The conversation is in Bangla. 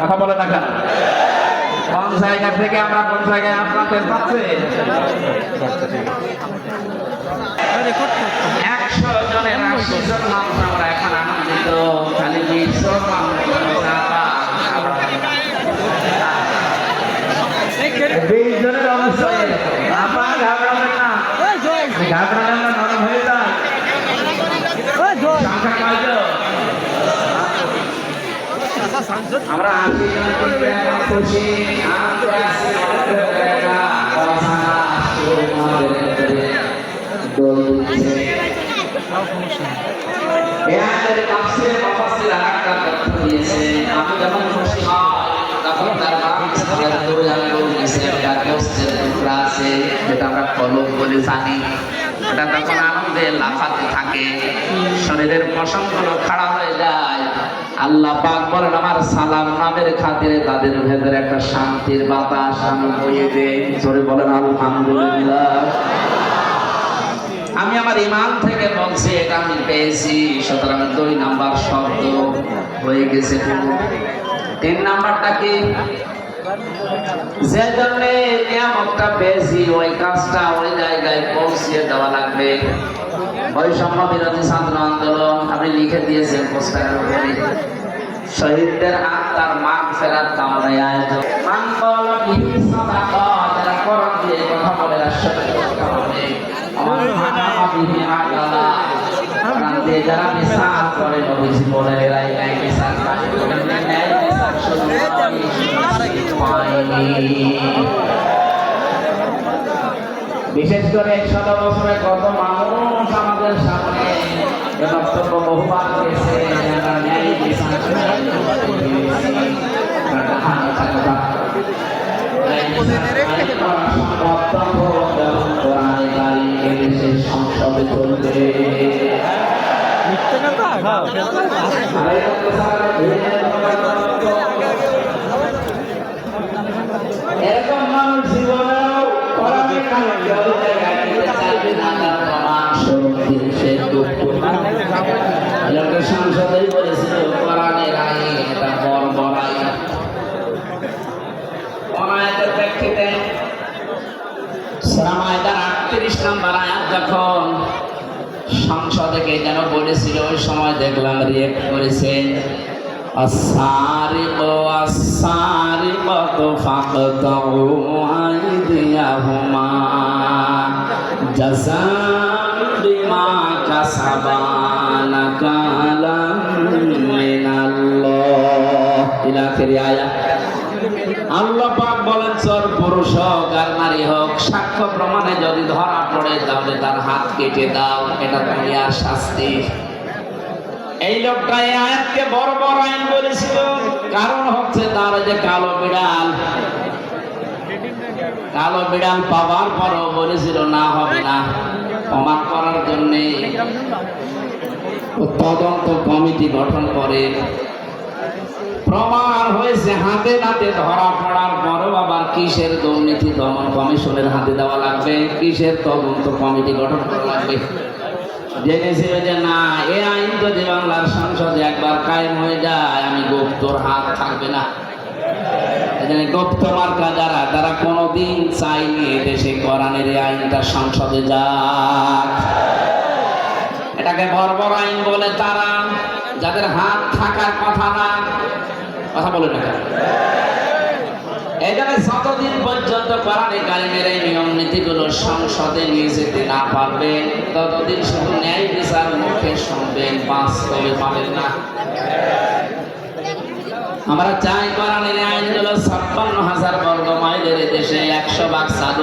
কথা বলে না কেন? কোন জায়গা থেকে আমরা কোন জায়গায় আপনাদের পাচ্ছে? একশো জনের আশি জন মানুষ আমরা এখন আনন্দিত। খালি বিশ্ব বিশ জনের অবস্থা এরকম। ঘাবড়াবেন না। ঘাবড়াবেন না নরম হয়ে যায় সংখ্যা কয়জন? আমরা আশি জন থেকে খুশি আনন্দ আছি, আমাদের একটা অবস্থান শুরু আমাদের দোল দিচ্ছে। এ আয়াতের তাফসীরে মুফাসসির আরেকটা তথ্য দিয়েছে, আমি যখন খুশি হই, তখন তার টুকরা আছে, যেটা আমরা কলম বলে জানি। ওটা তখন আনন্দে লাফাতে থাকে শরীরের পশমগুলো খাড়া হয়ে যায় আল্লাহ পাক বলেন, আমার সালাম নামের খাতিরে তাদের ভেতরে একটা শান্তির বাতাস আমি বইয়ে দেই। জোরে বলেন, আলহামদুলিল্লাহ। আমি আমার ইমান থেকে বলছি, এটা আমি পেয়েছি। সুতরাং দুই নাম্বার শব্দ হয়ে গেছে। তিন নাম্বারটা কি? যে জন্য নিয়ামতটা পেয়েছি, ওই কাজটা ওই জায়গায় বিরোধী ছাত্র আন্দোলন, আপনি লিখে দিয়েছেন পোস্টারের উপরে। শহীদদের আত্মার মাগ ফেরার কামনায় আয়োজন। মান যারা যারা মিসাল করে, নবীজি বলে, এরাই ন্যায় করে, ন্যায় মিসাল শুধু পায়নি বিশেষ করে শত বছরে কত মানুষ আমাদের সামনে বক্তব্য বহুবার দিয়েছে। এরকম মানুষ জীবনেও লোকে সংসদেই বলেছিল কোরআনের আইন এটা বর্বর আইন অনায়াতের প্রেক্ষিতে সূরা মায়দার 38 নম্বর আয়াত যখন সংসদে কে যেন বলেছিল ওই সময় দেখলাম রিয়েক্ট করেছে السارق والسارقة فاقطعوا أيديهما جزاء بما كسبا نكالا من الله إلى آخر آية আল্লাহ পাক বলেন চোর পুরুষ হোক আর নারী হোক সাক্ষ্য প্রমাণে যদি ধরা পড়ে তাহলে তার হাত কেটে দাও এটা দুনিয়ার শাস্তি এই লোকটা এই আয়াতকে বড় বড় আইন বলেছিল। কারণ হচ্ছে তার যে কালো বিড়াল। কালো বিড়াল পাওয়ার পরও বলেছিল, না হবে না। অবাক করার জন্য তদন্ত কমিটি গঠন করে। প্রমাণ হয়েছে, হাতে নাতে ধরা পড়ার পরও আবার কিসের দুর্নীতি দমন কমিশনের হাতে দেওয়া লাগবে? কিসের তদন্ত কমিটি গঠন করা লাগবে? জেনেছিল যে না, এ আইন যদি বাংলার সংসদে একবার কায়েম হয়ে যায়, আমি গুপ্তর হাত থাকবে না গুপ্ত মার্কা যারা, তারা কোনোদিন চাইনি দেশে কোরআনের এই আইনটা সংসদে যাক এটাকে বর্বর আইন বলে তারা, যাদের হাত থাকার কথা না, কথা বলে না? জন্য যতদিন পর্যন্ত কোরআনে কারিমের এই নিয়ম নীতিগুলো সংসদে নিয়ে যেতে না পারবে, ততদিন শুধু ন্যায় বিচার মুখে শুনবেন, বাস্তবে পাবেন না। আমরা চাই কোরআনের আইনগুলো ছাপ্পান্ন হাজার বর্গ মাইলের দেশে একশো ভাগ সাধু